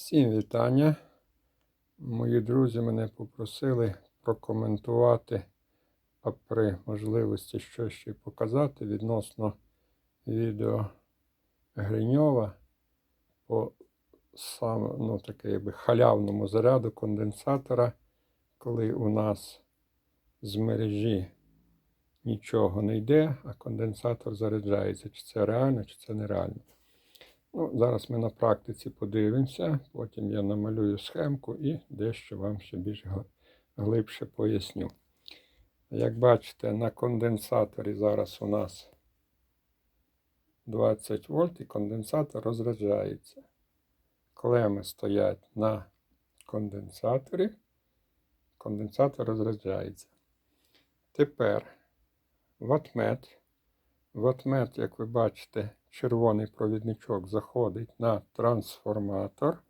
Всім вітання. Мої друзі мене попросили прокоментувати, а при можливості щось ще показати відносно відео Гриньова по сам, ну, таке, якби, халявному заряду конденсатора, коли у нас з мережі нічого не йде, а конденсатор заряджається. Чи це реально, чи це нереально. Ну, Зараз ми на практиці подивимося, потім я намалюю схемку і дещо вам ще більш глибше поясню. Як бачите, на конденсаторі зараз у нас 20 вольт і конденсатор розряджається. Клеми стоять на конденсаторі, конденсатор розряджається. Тепер ватмет. Ватмет, як ви бачите, червоний провідничок заходить на трансформатор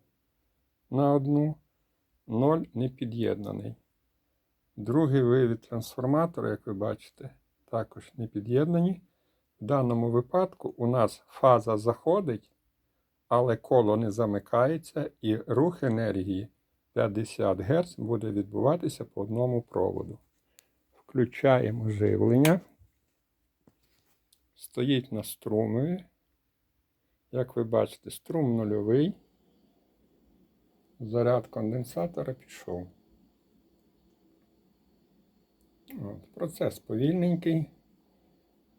на одну, 0 не під'єднаний. Другий вивід трансформатора, як ви бачите, також не під'єднані. В даному випадку у нас фаза заходить, але коло не замикається, і рух енергії 50 Гц буде відбуватися по одному проводу. Включаємо живлення стоїть на струмові. Як ви бачите, струм нульовий. Заряд конденсатора пішов. От, Процес повільненький.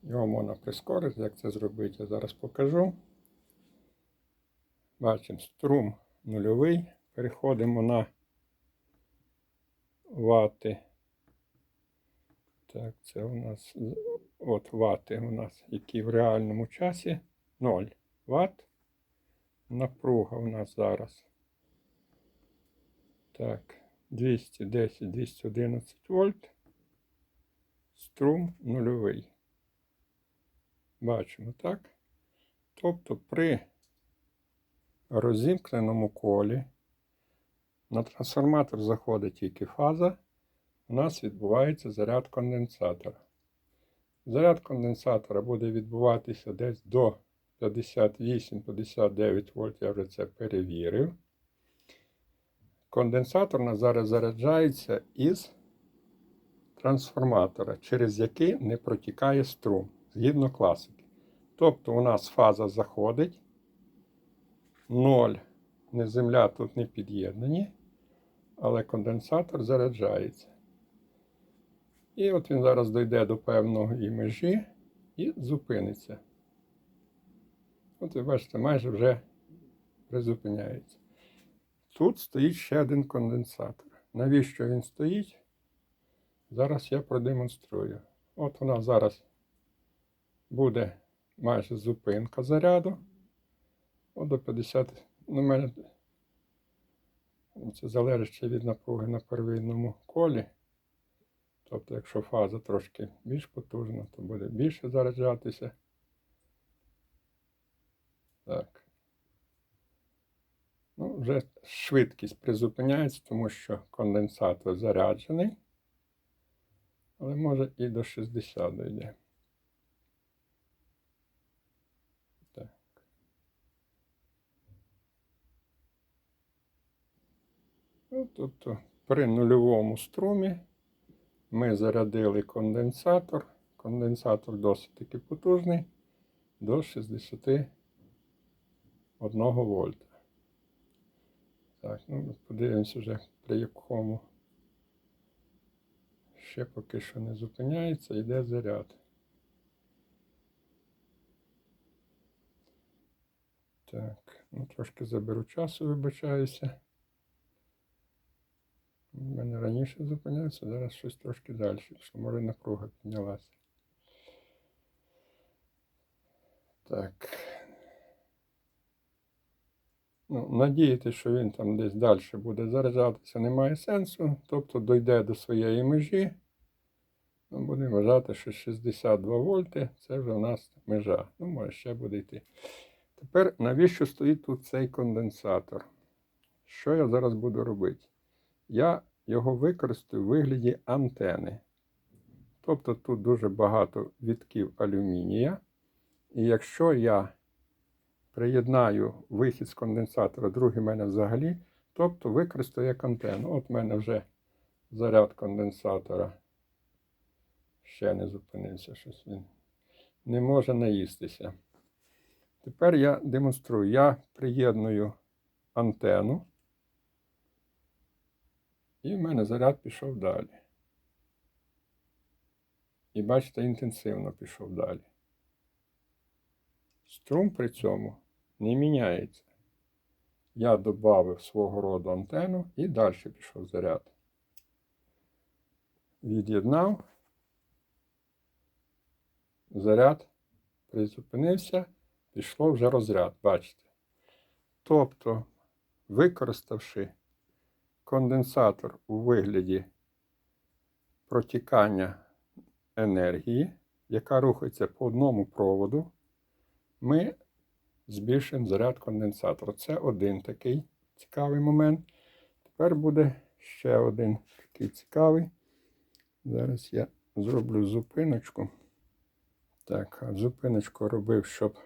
Його можна прискорити. Як це зробити, я зараз покажу. Бачимо струм нульовий. Переходимо на вати. Так, це у нас от вати у нас, які в реальному часі 0 Вт. Напруга у нас зараз. Так, 210-211 вольт. Струм нульовий. Бачимо, так? Тобто при розімкненому колі на трансформатор заходить тільки фаза у нас відбувається заряд конденсатора. Заряд конденсатора буде відбуватися десь до 58-59 вольт, я вже це перевірив. Конденсатор на зараз заряджається із трансформатора, через який не протікає струм, згідно класики. Тобто у нас фаза заходить, 0, не земля тут не під'єднані, але конденсатор заряджається. І от він зараз дойде до певної межі і зупиниться. От ви бачите, майже вже призупиняється. Тут стоїть ще один конденсатор. Навіщо він стоїть? Зараз я продемонструю. От у нас зараз буде майже зупинка заряду. От до 50. Ну, мене це залежить ще від напруги на первинному колі. Тобто, якщо фаза трошки більш потужна, то буде більше заряджатися. Так. Ну, вже швидкість призупиняється, тому що конденсатор заряджений. Але може і до 60 дойде. Так. Ну, тобто при нульовому струмі. Ми зарядили конденсатор. Конденсатор досить таки потужний до 61 вольта. Так, ну подивимося вже при якому ще поки що не зупиняється, йде заряд. Так, ну трошки заберу часу, вибачаюся. У мене раніше зупинявся, зараз щось трошки далі, що може напруга піднялася. Так. Ну, Надіятися, що він там десь далі буде заряджатися, немає сенсу. Тобто дойде до своєї межі. Ну, Будемо вважати, що 62 вольти це вже у нас межа. Ну, може ще буде йти. Тепер навіщо стоїть тут цей конденсатор? Що я зараз буду робити? я його використаю в вигляді антени. Тобто тут дуже багато вітків алюмінія. І якщо я приєднаю вихід з конденсатора, другий в мене взагалі. Тобто використаю як антенну. От в мене вже заряд конденсатора. Ще не зупинився щось він. Не може наїстися. Тепер я демонструю. Я приєдную антенну. І в мене заряд пішов далі. І бачите, інтенсивно пішов далі. Струм при цьому не міняється. Я додав свого роду антенну і далі пішов заряд. Від'єднав. Заряд призупинився, пішло вже розряд, бачите. Тобто, використавши конденсатор у вигляді протікання енергії, яка рухається по одному проводу, ми збільшуємо заряд конденсатора. Це один такий цікавий момент. Тепер буде ще один такий цікавий. Зараз я зроблю зупиночку. Так, зупиночку робив, щоб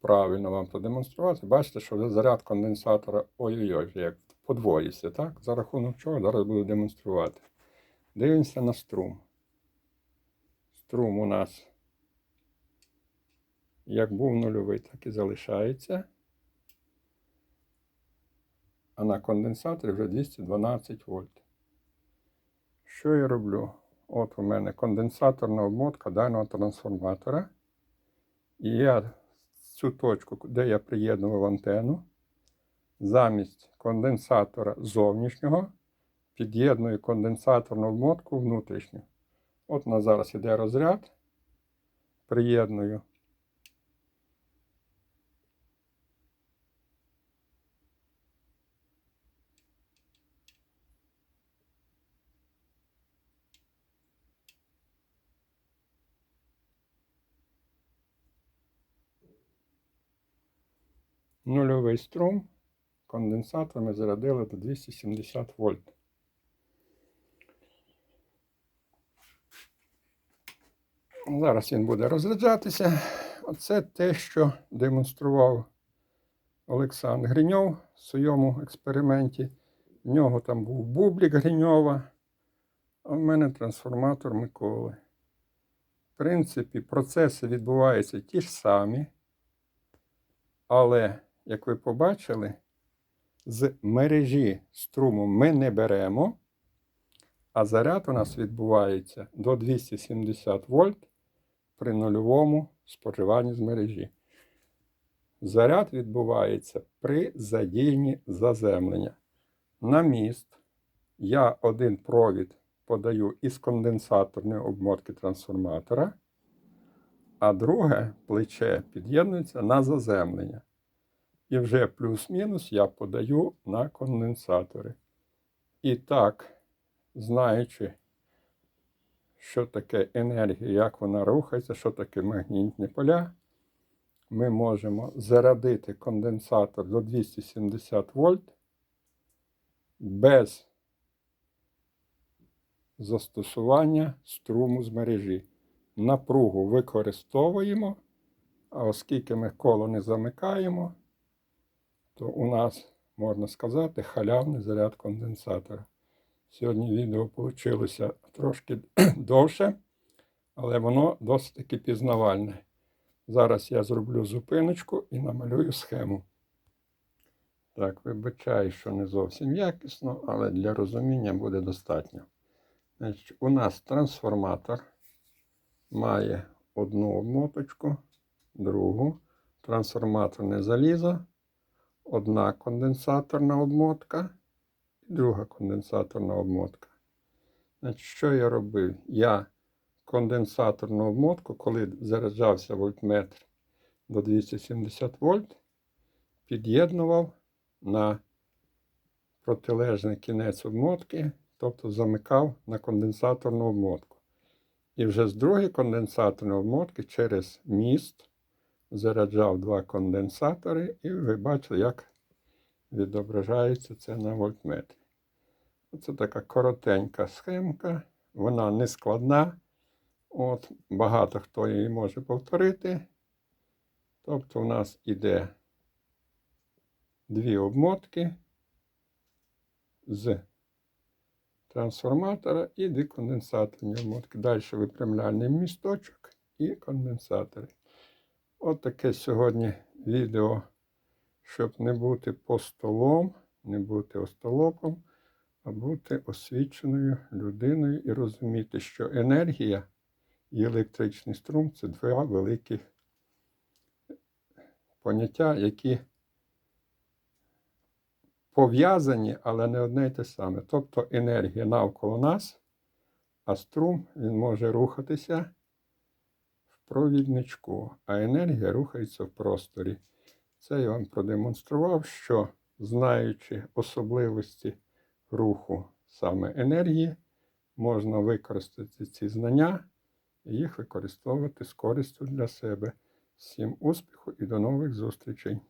правильно вам продемонструвати. Бачите, що заряд конденсатора ой-ой-ой, як подвоївся, так? За рахунок чого зараз буду демонструвати. Дивимося на струм. Струм у нас як був нульовий, так і залишається. А на конденсаторі вже 212 вольт. Що я роблю? От у мене конденсаторна обмотка даного трансформатора. І я цю точку, де я приєднував антенну, замість конденсатора зовнішнього під'єдную конденсаторну обмотку внутрішню. От у нас зараз іде розряд. Приєдную. Нульовий струм. Конденсатор ми зарядили до 270 вольт. Зараз він буде розряджатися. Оце те, що демонстрував Олександр Гриньов в своєму експерименті. В нього там був бублік Гриньова, а в мене трансформатор Миколи. В принципі, процеси відбуваються ті ж самі, але, як ви побачили, з мережі струму ми не беремо, а заряд у нас відбувається до 270 вольт при нульовому споживанні з мережі. Заряд відбувається при задіянні заземлення. На міст я один провід подаю із конденсаторної обмотки трансформатора, а друге плече під'єднується на заземлення. І вже плюс-мінус я подаю на конденсатори. І так, знаючи, що таке енергія, як вона рухається, що таке магнітні поля, ми можемо зарядити конденсатор до 270 вольт без застосування струму з мережі. Напругу використовуємо, а оскільки ми коло не замикаємо, то у нас, можна сказати, халявний заряд конденсатора. Сьогодні відео вийшло трошки довше, але воно досить таки пізнавальне. Зараз я зроблю зупиночку і намалюю схему. Так, вибачаю, що не зовсім якісно, але для розуміння буде достатньо. Значить, У нас трансформатор має одну обмоточку, другу, трансформаторне залізо, одна конденсаторна обмотка і друга конденсаторна обмотка. Значить, Що я робив? Я конденсаторну обмотку, коли заряджався вольтметр до 270 вольт, під'єднував на протилежний кінець обмотки, тобто замикав на конденсаторну обмотку. І вже з другої конденсаторної обмотки через міст заряджав два конденсатори, і ви бачили, як відображається це на вольтметрі. Це така коротенька схемка, вона не складна. От, Багато хто її може повторити. Тобто у нас іде дві обмотки з трансформатора і деконденсаторні обмотки. Далі випрямляльний місточок і конденсатори. От сьогодні відео, щоб не бути постолом, не бути остолопом, а бути освіченою людиною і розуміти, що енергія і електричний струм це два великі поняття, які пов'язані, але не одне й те саме. Тобто енергія навколо нас, а струм він може рухатися провідничку, а енергія рухається в просторі. Це я вам продемонстрував, що знаючи особливості руху саме енергії, можна використати ці знання і їх використовувати з користю для себе. Всім успіху і до нових зустрічей!